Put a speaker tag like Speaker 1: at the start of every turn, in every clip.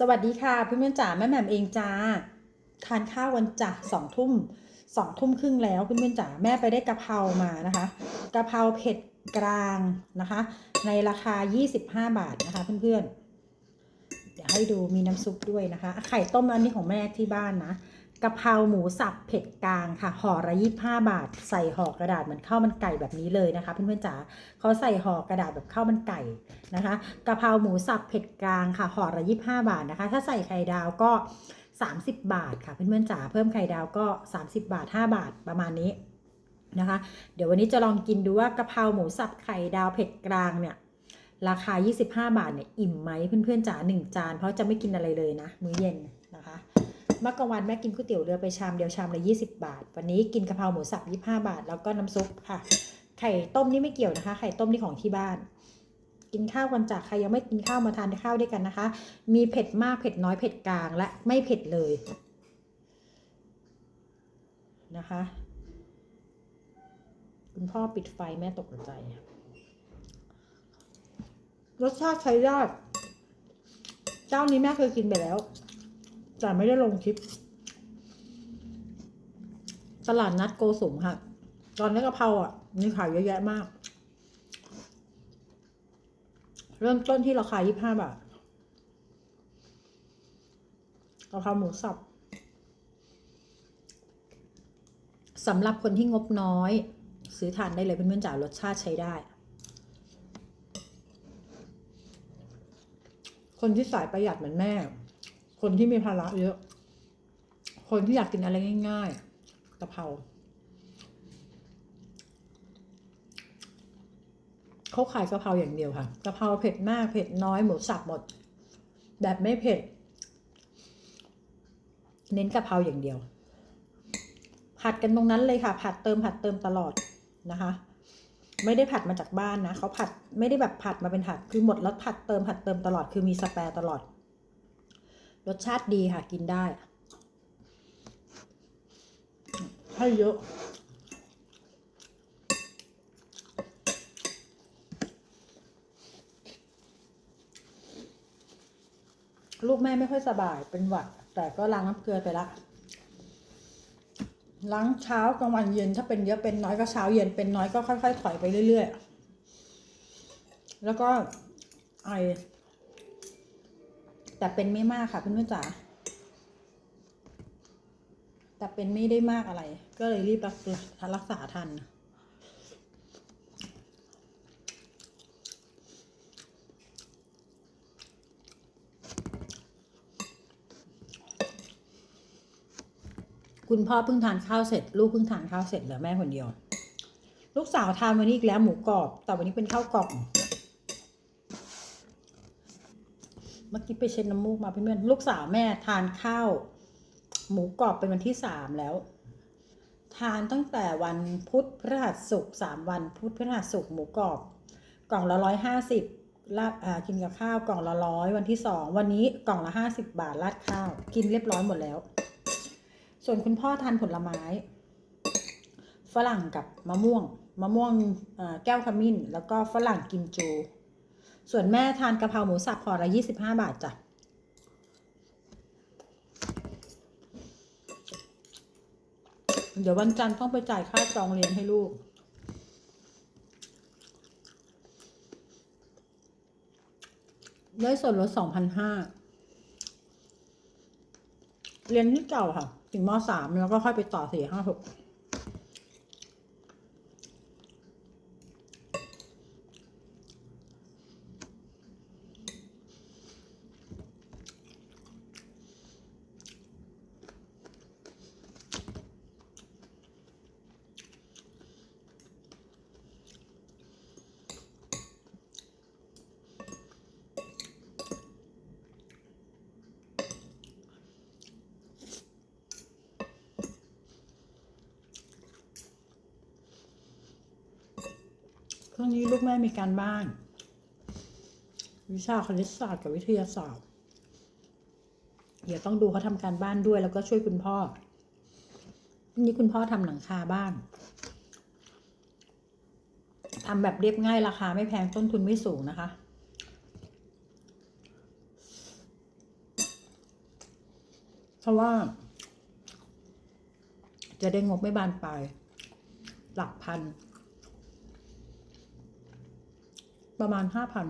Speaker 1: สวัสดีค่ะเพื่อนๆจ๋าแม่แหม่มเองจ้าทานข้าววันจ๋าสองทุ่มสองทุ่มครึ่งแล้วเพื่อนๆจ๋าแม่ไปได้กะเพรามานะคะกะเพราเผ็ดกลางนะคะ ในราคา 25 บาทนะคะ เพื่อนๆเดี๋ยวให้ดูมีน้ำซุปด้วยนะคะ ไข่ต้มอันนี้ของแม่ที่บ้านนะ กะเพราหมูสับเผ็ดกลางค่ะห่อละ25บาท ใส่ห่อกระดาษเหมือนข้าวมันไก่แบบนี้เลยนะคะเพื่อนๆจ๋าเขาใส่ห่อกระดาษแบบข้าวมันไก่นะคะกะเพราหมูสับเผ็ดกลางค่ะห่อละ25บาทนะคะ ถ้าใส่ไข่ดาวก็ 30 บาทค่ะเพื่อนๆจ๋าเพิ่มไข่ดาวก็ 30 บาท 5 บาทประมาณนี้นะคะ เดี๋ยววันนี้จะลองกินดูว่ากะเพราหมูสับไข่ดาวเผ็ดกลางเนี่ยราคา 25 บาทเนี่ยอิ่มไหมเพื่อนๆจ๋า1จานเพราะจะไม่กินอะไรเลยนะมื้อเย็นนะคะ เมื่อกลางวันแม่กินก๋วยเตี๋ยวเรือไปชามเดียวชามละ20 บาท วันนี้กินกะเพราหมูสับ25 บาท แล้วก็น้ำซุปค่ะ ไข่ต้มนี่ไม่เกี่ยวนะคะ ไข่ต้มนี่ของที่บ้าน กินข้าวกันจากใครยังไม่กินข้าวมาทานข้าวด้วยกันนะคะ มีเผ็ดมากเผ็ดน้อยเผ็ดกลางและไม่เผ็ดเลยนะคะ คุณพ่อปิดไฟแม่ตกใจ รสชาติใช้ได้เจ้านี้แม่เคยกินไปแล้ว แต่ไม่ได้ลงคลิป ตลาดนัดโกสุมค่ะ ตอนนี้กะเพราอะมีขายเยอะแยะมาก เริ่มต้นที่ราคา 25 บาทกะเพราหมูสับสำหรับคนที่งบน้อย ซื้อทานได้เลยเพื่อนๆจ๋ารสชาติใช้ได้ คนที่สายประหยัดเหมือนแม่ คนที่มีภาระเยอะ คนที่อยากกินอะไรง่ายๆกะเพราเขาขายกะเพราอย่างเดียวค่ะกะเพราเผ็ดมากเผ็ดน้อยหมูสับหมด แบบไม่เผ็ด เน้นกะเพราอย่างเดียว ผัดกันตรงนั้นเลยค่ะ ผัดเติมผัดเติมตลอดนะคะ ไม่ได้ผัดมาจากบ้านนะเขาผัดไม่ได้แบบผัดมาเป็นผัด คือหมดแล้วผัดเติมผัดเติมตลอด คือมีสแปรตลอด รสชาติดีค่ะกินได้ให้เยอะลูกแม่ไม่ค่อยสบายเป็นหวัด แต่ก็ล้างน้ำเกลือไปละล้างเช้ากลางวันเย็นถ้าเป็นเยอะเป็นน้อยก็เช้าเย็นเป็นน้อยก็ค่อยๆถอยไปเรื่อยๆ แล้วก็ไอ แต่เป็นไม่มากค่ะเพื่อนๆจ๋าแต่เป็นไม่ได้มากอะไร ก็เลยรีบรักรักษาทัน คุณพ่อเพิ่งทานข้าวเสร็จ ลูกเพิ่งทานข้าวเสร็จเหลือแม่คนเดียว ลูกสาวทานวันนี้อีกแล้วหมูกรอบ แต่วันนี้เป็นข้าวกล่อง เมื่อกี้ไปเช็ดน้ำมูกมาเพื่อนๆลูกสาวแม่ทานข้าว หมูกรอบเป็นวันที่สามแล้ว ทานตั้งแต่วันพุธพฤหัสศุกร์สามวันพุธพฤหัสศุกร์หมูกรอบ กล่องละร้อยห้าสิบลาดกินกับข้าวกล่องละร้อยวันที่สองวันนี้กล่องละห้าสิบบาทราดข้าว กินเรียบร้อยหมดแล้ว ส่วนคุณพ่อทานผลไม้ ฝรั่งกับมะม่วง มะม่วงแก้วขมิ้น แล้วก็ฝรั่งกิมจู ส่วนแม่ทานกะเพราหมูสับห่อละยี่สิบห้าบาทจ้ะเดี๋ยววันจันทร์ต้องไปจ่ายค่าจองเรียนให้ลูก ได้ส่วนลดสองพันห้าเรียนที่เก่าค่ะ ถึงมสามแล้วก็ค่อยไปต่อสี่ห้าหก ช่วงนี้ลูกแม่มีการบ้าน วิชาคณิตศาสตร์กับวิทยาศาสตร์ เดี๋ยวต้องดูเขาทำการบ้านด้วยแล้วก็ช่วยคุณพ่อ นี่คุณพ่อทำหลังคาบ้านทำแบบเรียบง่ายราคาไม่แพงต้นทุนไม่สูงนะคะ เพราะว่า จะได้งบไม่บานปลายหลักพัน ประมาณห้าพัน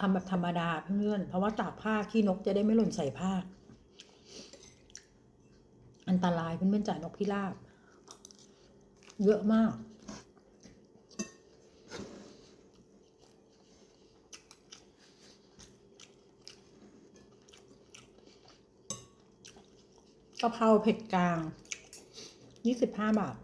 Speaker 1: ทำแบบธรรมดาเพื่อนเพราะว่าตากผ้าขี้นกจะได้ไม่หล่นใส่ผ้า อันตรายเพื่อนๆจ่ายนกพิราบ เยอะมาก กะเพราเผ็ดกลางยี่สิบห้าบาท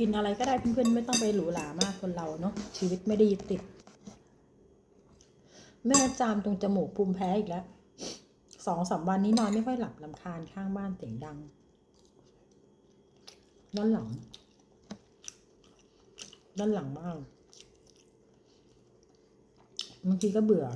Speaker 1: กินอะไรก็ได้เพื่อนๆไม่ต้องไปหรูหรามากคนเราเนาะชีวิตไม่ได้ยึดติด แม่จามตรงจมูกภูมิแพ้อีกแล้วสองสามวันนี้นอนไม่ค่อยหลับลำคาญข้างบ้านเสียงดังด้านหลัง ด้านหลังบ้างบางทีก็เบื่อ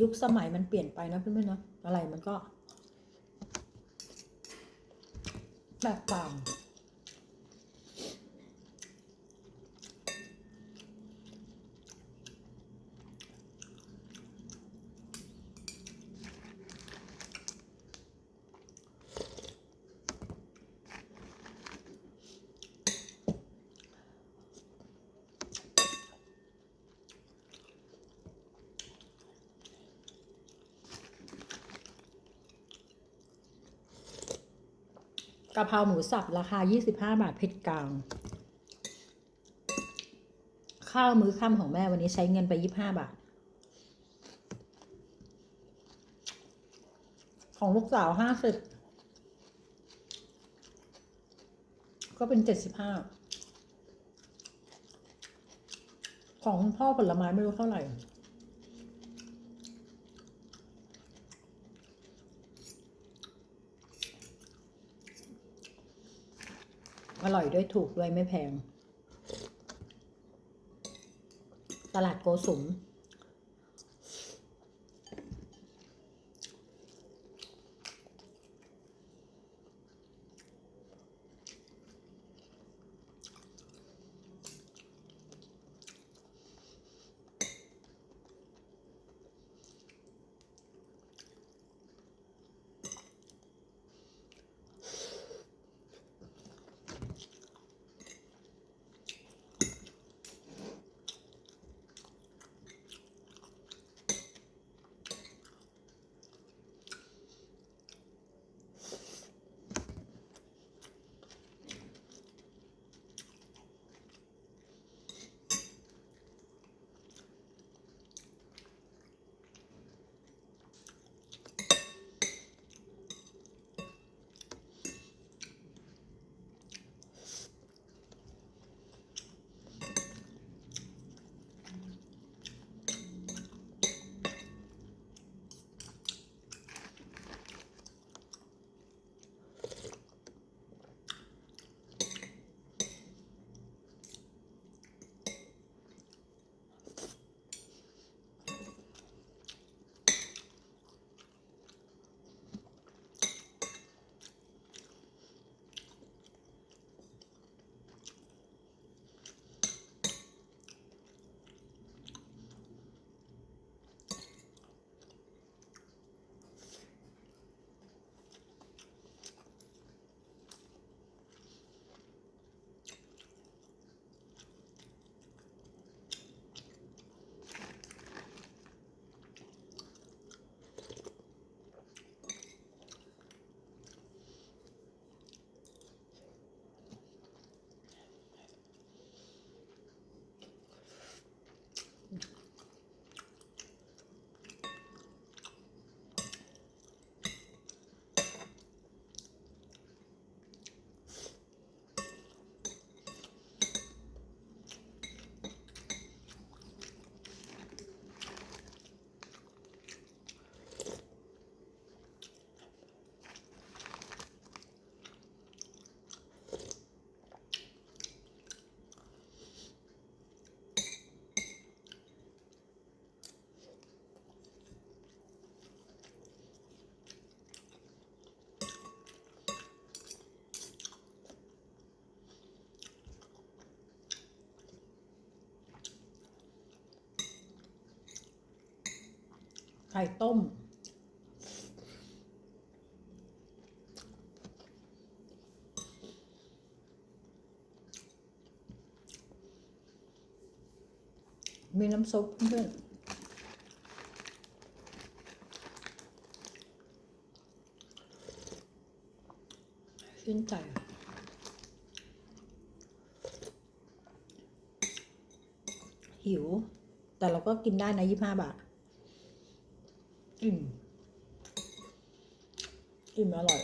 Speaker 1: ยุคสมัยมันเปลี่ยนไปนะเพื่อนๆนะอะไรมันก็แตกต่าง กะเพราหมูสับราคา 25 บาทเผ็ดกลาง ข้าวมื้อค่ำของแม่วันนี้ใช้เงินไป 25 บาท ของลูกสาว 50 ก็เป็น 75 ของคุณพ่อผลไม้ไม่รู้เท่าไหร่ อร่อยด้วยถูกด้วยไม่แพง ตลาดโกสุม ข่ต้ม มีน้ำซุปเพื่อนชื่นใจหิว แต่เราก็กินได้นะยี่ห้าบาท อิ่มอิ่มอร่อย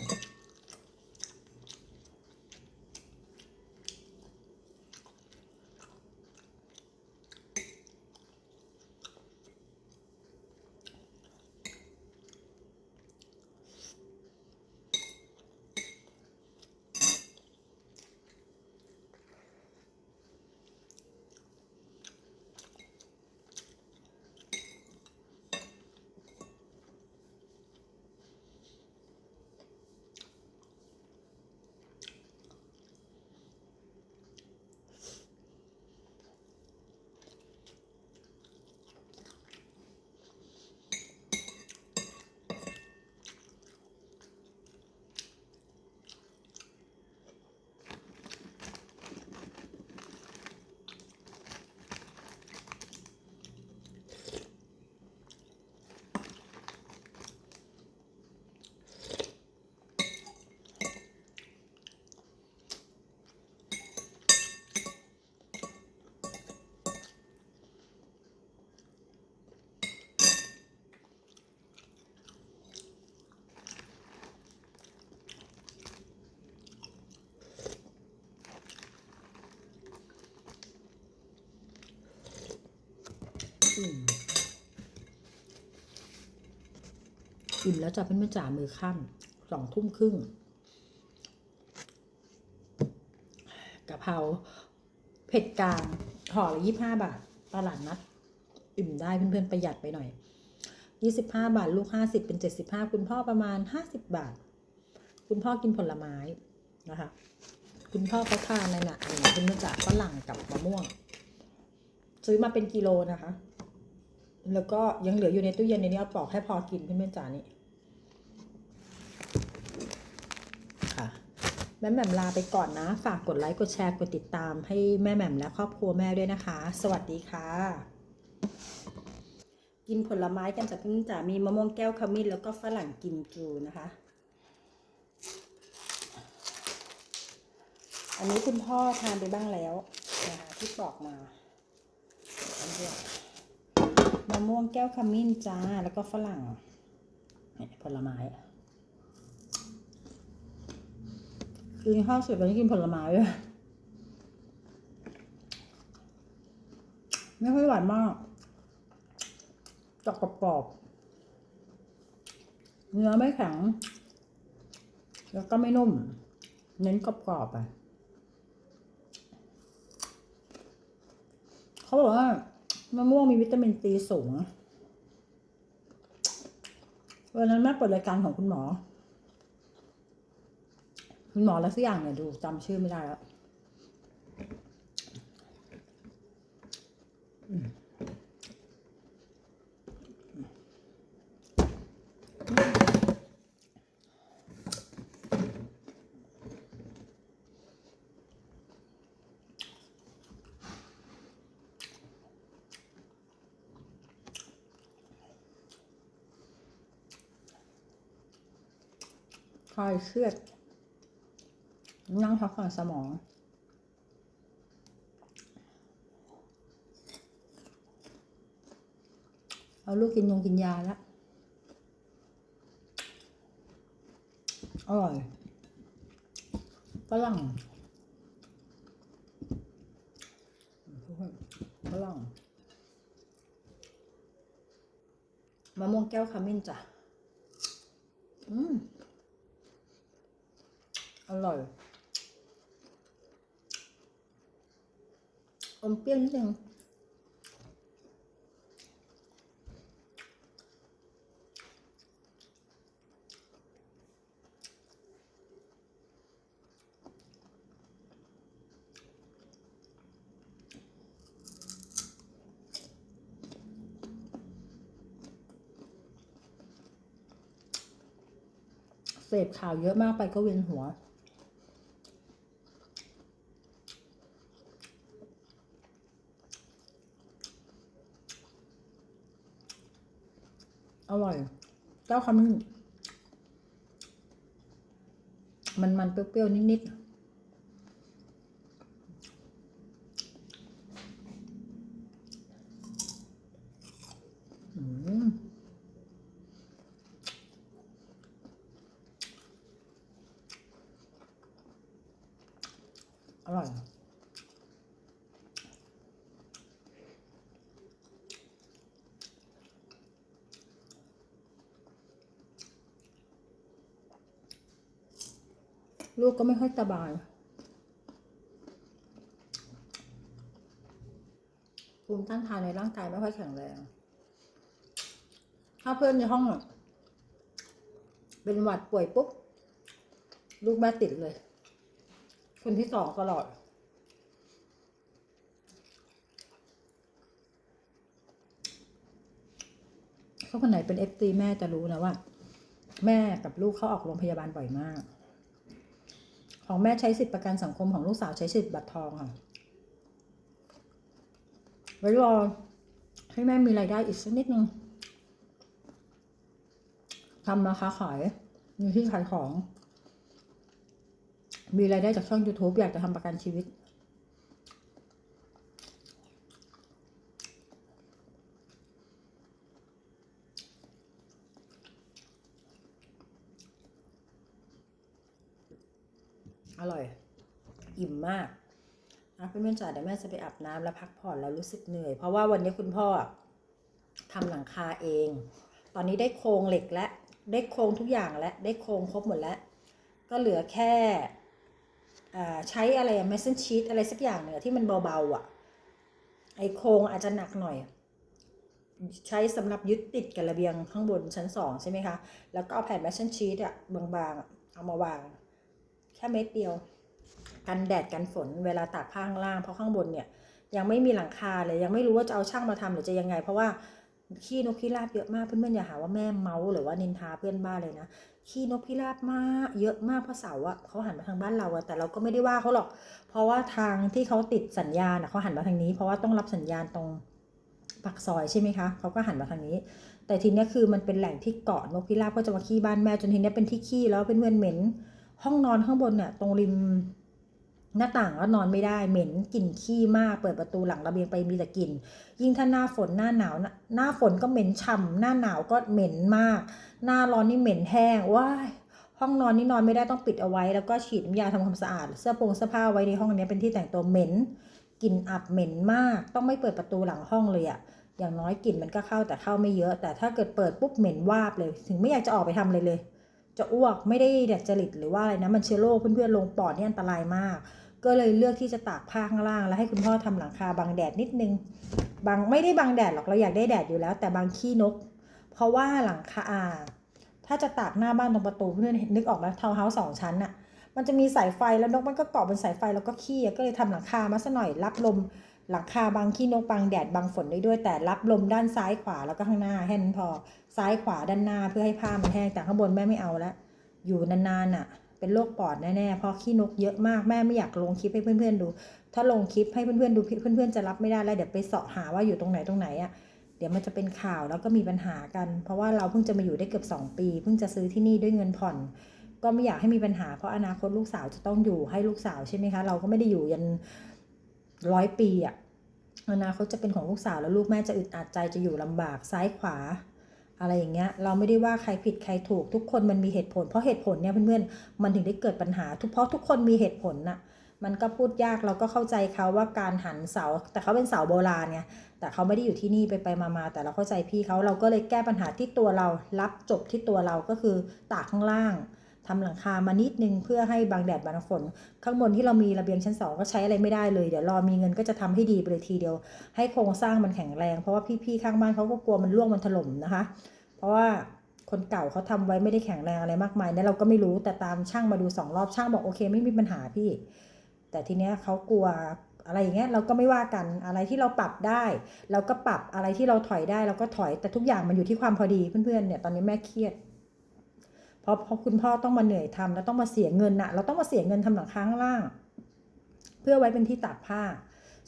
Speaker 1: อิ่มอิ่มแล้วจะเป็นเมื่อจ่ามือค่ำสองทุ่มครึ่งกะเพราเผ็ดกลางห่อละยี่ห้าบาท ตลาดนัด อิ่มได้เพื่อนๆประหยัดไปหน่อยยี่สิบห้าบาท ลูกห้าสิบเป็นเจ็ดสิบห้าคุณพ่อประมาณห้าสิบบาท คุณพ่อกินผลไม้นะคะ คุณพ่อเขาทานในน่ะอะไรนะคุณเมื่อจ่าฝรั่งกับมะม่วง ซื้อมาเป็นกิโลนะคะ แล้วก็ยังเหลืออยู่ในตู้เย็นในนี้เอาปอกให้พอกินเพื่อนๆจ๋านี่ค่ะแม่แหม่มลาไปก่อนนะ ฝากกดไลค์ กดแชร์ กดติดตามให้แม่แหม่มและครอบครัวแม่ด้วยนะคะ สวัสดีค่ะ กินผลไม้กันจากเพื่อนๆจ๋ามีมะม่วงแก้วขมิ้นแล้วก็ฝรั่งกิมจูนะคะ อันนี้คุณพ่อทานไปบ้างแล้วนะคะที่ปอกมาอันเดียว มะม่วงแก้วขมิ้นจ้า แล้วก็ฝรั่งผลไม้กินข้าวเสร็จแล้วกินผลไม้ด้วยไม่ค่อยหวานมากจอกกรอบๆเนื้อไม่แข็ง แล้วก็ไม่นุ่ม เน้นกรอบๆอะ เขาบอกว่า มะม่วงมีวิตามินซีสูงวันนั้นแม่เปิดรายการของคุณหมอ คุณหมอแล้วสักอย่างเนี่ยดูจำชื่อไม่ได้แล้ว คลายเครียด นั่งพักผ่อนสมอง เอาลูกกินยงกินยาแล้ว อร่อยฝรั่งฝรั่งมะม่วงแก้วขมิ้นจ้ะ อืม อร่อย อมเปรี้ยวนิดนึงเสพข่าวเยอะมากไปก็เวียนหัว เจ้าคำนึงมันมันเปรี้ยวๆนิดๆอืมอร่อย ลู ก็ไม่ค่อยสบาย ภูมิต้านทานในร่างกายไม่ค่อยแข็งแรง ถ้าเพื่อนในห้องเป็นหวัดป่วยปุ๊บ ลูกแม่ติดเลย คนที่สองตลอดถ้าคนไหนเป็นเอฟซีแม่จะรู้นะว่า แม่กับลูกเขาออกโรงพยาบาลบ่อยมาก ของแม่ใช้สิทธิประกันสังคมของลูกสาวใช้สิทธิบัตรทองค่ะไว้รอให้แม่มีรายได้อีกสักนิดนึงทำราค้าขายมีที่ขายของ มีรายได้จากช่อง YouTube อยากจะทำประกันชีวิต อร่อย อิ่มมากอะเพื่อนๆจ๋าเดี๋ยวแม่จะไปอาบน้ำแล้วพักผ่อนแล้วรู้สึกเหนื่อย เพราะว่าวันนี้คุณพ่อทำหลังคาเอง ตอนนี้ได้โครงเหล็กและได้โครงทุกอย่างแล้วได้โครงครบหมดแล้ว ก็เหลือแค่ใช้อะไรอะ m e s s n sheet อะไรสักอย่างเนี่ยที่มันเบาๆอะ ไอโครงอาจจะหนักหน่อย ใช้สำหรับยึดติดกับระเบียงข้างบนชั้นสองใช่ไหมคะ แล้วก็เอาแผ่น m e s s n sheet อะบางๆเอามาวาง ค่เม็ดเดียว กันแดดกันฝนเวลาตากผ้าข้างล่างเพราะข้างบนเนี่ยยังไม่มีหลังคาเลยยังไม่รู้ว่าจะเอาช่างมาทำหรือจะยังไง เพราะว่าขี้นกพิราบเยอะมากเพื่อนๆอย่าหาว่าแม่เมาหรือว่านินทาเพื่อนบ้านเลยนะขี้นกพิราบมากเยอะมากเพราะเสาอะเขาหันมาทางบ้านเราอะแต่เราก็ไม่ได้ว่าเขาหรอก เพราะว่าทางที่เขาติดสัญญาณเขาหันมาทางนี้ เพราะว่าต้องรับสัญญาณตรงปากซอยใช่ไหมคะเขาก็หันมาทางนี้ แต่ทีนี้คือมันเป็นแหล่งที่เกาะนกพิราบก็จะมาขี้บ้านแม่จนทีนี้เป็นที่ขี้แล้วเป็นเพื่อนเหม็น ห้องนอนข้างบนเนี่ยตรงริมหน้าต่างก็นอนไม่ได้เหม็นกลิ่นขี้มาก เปิดประตูหลังระเบียงไปมีแต่กลิ่น ยิ่งถ้าหน้าฝนหน้าหนาวหน้าฝนก็เหม็นฉ่ำหน้าหนาวก็เหม็นมาก หน้าร้อนนี่เหม็นแห้งว้ายห้องนอนนี่นอนไม่ได้ต้องปิดเอาไว้ แล้วก็ฉีดน้ำยาทำความสะอาดเสื้อผงเสื้อผ้าไว้ในห้องนี้เป็นที่แต่งตัวเหม็นกลิ่นอับเหม็นมาก ต้องไม่เปิดประตูหลังห้องเลยอะอย่างน้อยกลิ่นมันก็เข้าแต่เข้าไม่เยอะ แต่ถ้าเกิดเปิดปุ๊บเหม็นวาบเลย ถึงไม่อยากจะออกไปทำเลยเลย จะอ้วกไม่ได้ดัดจริตหรือว่าอะไรนะมันเชื้อโรคเพื่อนๆลงปอดนี่อันตรายมาก ก็เลยเลือกที่จะตากผ้าข้างล่าง แล้วให้คุณพ่อทำหลังคาบังแดดนิดนึงบังไม่ได้บังแดดหรอกเราอยากได้แดดอยู่แล้ว แต่บางขี้นก เพราะว่าหลังคาอ่าถ้าจะตากหน้าบ้านตรงประตูเพื่อนๆนึกออกแล้วทาวน์เฮาส์สองชั้นน่ะมันจะมีสายไฟแล้วนกมันก็เกาะบนสายไฟแล้วก็ขี้ก็เลยทำหลังคามาซะหน่อยรับลมหลังคาบางขี้นกบางแดดบางฝนได้ด้วยแต่รับลมด้านซ้ายขวาแล้วก็ข้างหน้าแค่นั้นพอ ซ้ายขวาด้านหน้าเพื่อให้ผ้ามันแห้งแต่ข้างบนแม่ไม่เอาแล้วอยู่นานๆน่ะ เป็นโรคปอดแน่ๆเพราะขี้นกเยอะมากแม่ไม่อยากลงคลิปให้เพื่อนๆดู ถ้าลงคลิปให้เพื่อนๆดูเพื่อนๆจะรับไม่ได้แล้วเดี๋ยวไปเสาะหาว่าอยู่ตรงไหนตรงไหนอะ่ะเดี๋ยวมันจะเป็นข่าวแล้วก็มีปัญหากัน เพราะว่าเราเพิ่งจะมาอยู่ได้เกือบ 2 ปี เพิ่งจะซื้อที่นี่ด้วยเงินผ่อน ก็ไม่อยากให้มีปัญหาเพราะอนาคตลูกสาวจะต้องอยู่ให้ลูกสาวใช่ไหมคะเราก็ไม่ได้อยู่ยันร้อยปีอะ่ะอนาคตจะเป็นของลูกสาวแล้วลูกแม่จะอึดอัดใจจะอยู่ลำบากซ้ายขวา อะไรอย่างเงี้ยเราไม่ได้ว่าใครผิดใครถูก ทุกคนมันมีเหตุผล เพราะเหตุผลเนี่ยเพื่อนๆมันถึงได้เกิดปัญหาทุกเพราะทุกคนมีเหตุผลน่ะมันก็พูดยากเราก็เข้าใจเขาว่าการหันเสา แต่เขาเป็นเสาโบราณไงแต่เขาไม่ได้อยู่ที่นี่ไปไปมามาแต่เราเข้าใจพี่เขาเราก็เลยแก้ปัญหาที่ตัวเรารับจบที่ตัวเราก็คือตากข้างล่าง ทำหลังคามานิดนึงเพื่อให้บางแดดบางฝน ข้างบนที่เรามีระเบียงชั้นสองก็ใช้อะไรไม่ได้เลย เดี๋ยวรอมีเงินก็จะทำให้ดีไปเลยทีเดียว ให้โครงสร้างมันแข็งแรง เพราะว่าพี่ๆข้างบ้านเขาก็กลัวมันร่วงมันถล่มนะคะ เพราะว่าคนเก่าเขาทำไว้ไม่ได้แข็งแรงอะไรมากมายเนี่ยเราก็ไม่รู้แต่ตามช่างมาดูสองรอบช่างบอกโอเคไม่มีปัญหาพี่ แต่ทีเนี้ยเขากลัวอะไรอย่างเงี้ยเราก็ไม่ว่ากันอะไรที่เราปรับได้ เราก็ปรับอะไรที่เราถอยได้เราก็ถอยแต่ทุกอย่างมันอยู่ที่ความพอดีเพื่อนๆเนี่ยตอนนี้แม่เครียด เพราะเพราะคุณพ่อต้องมาเหนื่อยทำแล้วต้องมาเสียเงินนะเราต้องมาเสียเงินทำหลังคาข้างล่าง เพื่อไว้เป็นที่ตากผ้า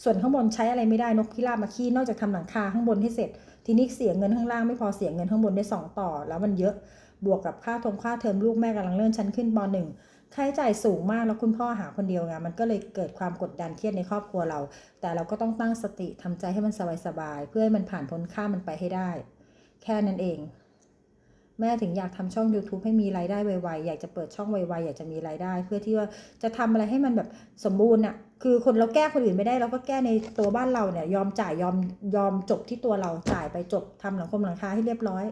Speaker 1: ส่วนข้างบนใช้อะไรไม่ได้นกพิราบมาขี้นอกจากทำหลังคาข้างบนให้เสร็จ ทีนี้เสียเงินข้างล่างไม่พอเสียเงินข้างบนได้สองต่อ แล้วมันเยอะบวกกับค่าทงค่าเทอมลูกแม่กำลังเลื่อนชั้นขึ้นปหนึ่งค่าใช้จ่ายสูงมากแล้วคุณพ่อหาคนเดียวไงมันก็เลยเกิดความกดดันเครียดในครอบครัวเรา แต่เราก็ต้องตั้งสติทำใจให้มันสบายๆเพื่อให้มันผ่านพ้นข้ามมันไปให้ได้ แค่นั้นเอง แม่ถึงอยากทำช่อง YouTube ให้มีรายได้ไวๆ อยากจะเปิดช่องไวๆ อยากจะมีรายได้ เพื่อที่ว่าจะทำอะไรให้มันแบบสมบูรณ์น่ะคือคนเราแก้คนอื่นไม่ได้เราก็แก้ในตัวบ้านเราเนี่ย ยอมจ่ายยอมยอมจบที่ตัวเราจ่ายไปจบทำหลังคมหลังคาให้เรียบร้อย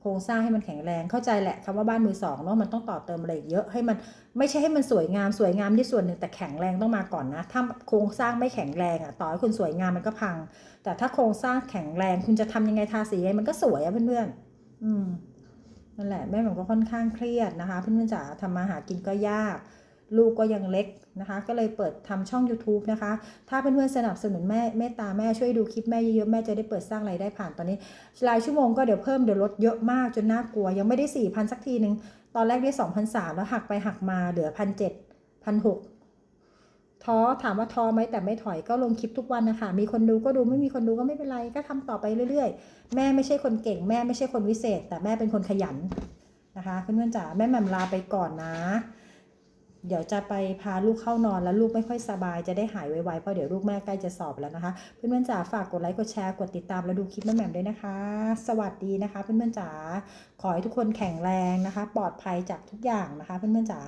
Speaker 1: โครงสร้างให้มันแข็งแรงเข้าใจแหละคำว่าบ้านมือสองเนาะมันต้องต่อเติมอะไรเยอะให้มันไม่ใช่ให้มันสวยงามสวยงามที่ส่วนหนึ่งแต่แข็งแรงต้องมาก่อนนะ ถ้าโครงสร้างไม่แข็งแรงอะต่อให้คุณสวยงามมันก็พัง แต่ถ้าโครงสร้างแข็งแรงคุณจะทำยังไงทาสียังไงมันก็สวยอะเพื่อนๆ อืมนั่นแหละแม่หม่มก็ค่อนข้างเครียดนะคะ เพื่อนๆจ๋าทำมาหากินก็ยาก ลูกก็ยังเล็กนะคะ ก็เลยเปิดทำช่อง YouTube นะคะ ถ้าเพื่อนๆสนับสนุนแม่เมตตาแม่ช่วยดูคลิปแม่เยอะๆแม่จะได้เปิดสร้างรายได้ผ่านตอนนี้รายชั่วโมงก็เดี๋ยวเพิ่มเดี๋ยวลดเยอะมากจนน่ากลัว ยังไม่ได้4 0 0 0สักทีหนึ่งตอนแรกได้2 0 0แล้วหักไปหักมาเหลือพันเจ็ดพันหก ท้อถามว่าท้อไหมแต่ไม่ถอยก็ลงคลิปทุกวันนะคะมีคนดูก็ดูไม่มีคนดูก็ไม่เป็นไรก็ทำต่อไปเรื่อย ๆ แม่ไม่ใช่คนเก่ง แม่ไม่ใช่คนวิเศษ แต่แม่เป็นคนขยันนะคะเพื่อนๆจ๋าแม่แหม่มลาไปก่อนนะ เดี๋ยวจะไปพาลูกเข้านอนแล้วลูกไม่ค่อยสบายจะได้หายไวๆเพราะเดี๋ยวลูกแม่ใกล้จะสอบแล้วนะคะ เพื่อนๆจ๋าฝากกดไลค์กดแชร์กดติดตามแล้วดูคลิปแม่แหม่มด้วยนะคะ สวัสดีนะคะ เพื่อนๆจ๋าขอให้ทุกคนแข็งแรงนะคะ ปลอดภัยจากทุกอย่างนะคะ เพื่อนๆจ๋า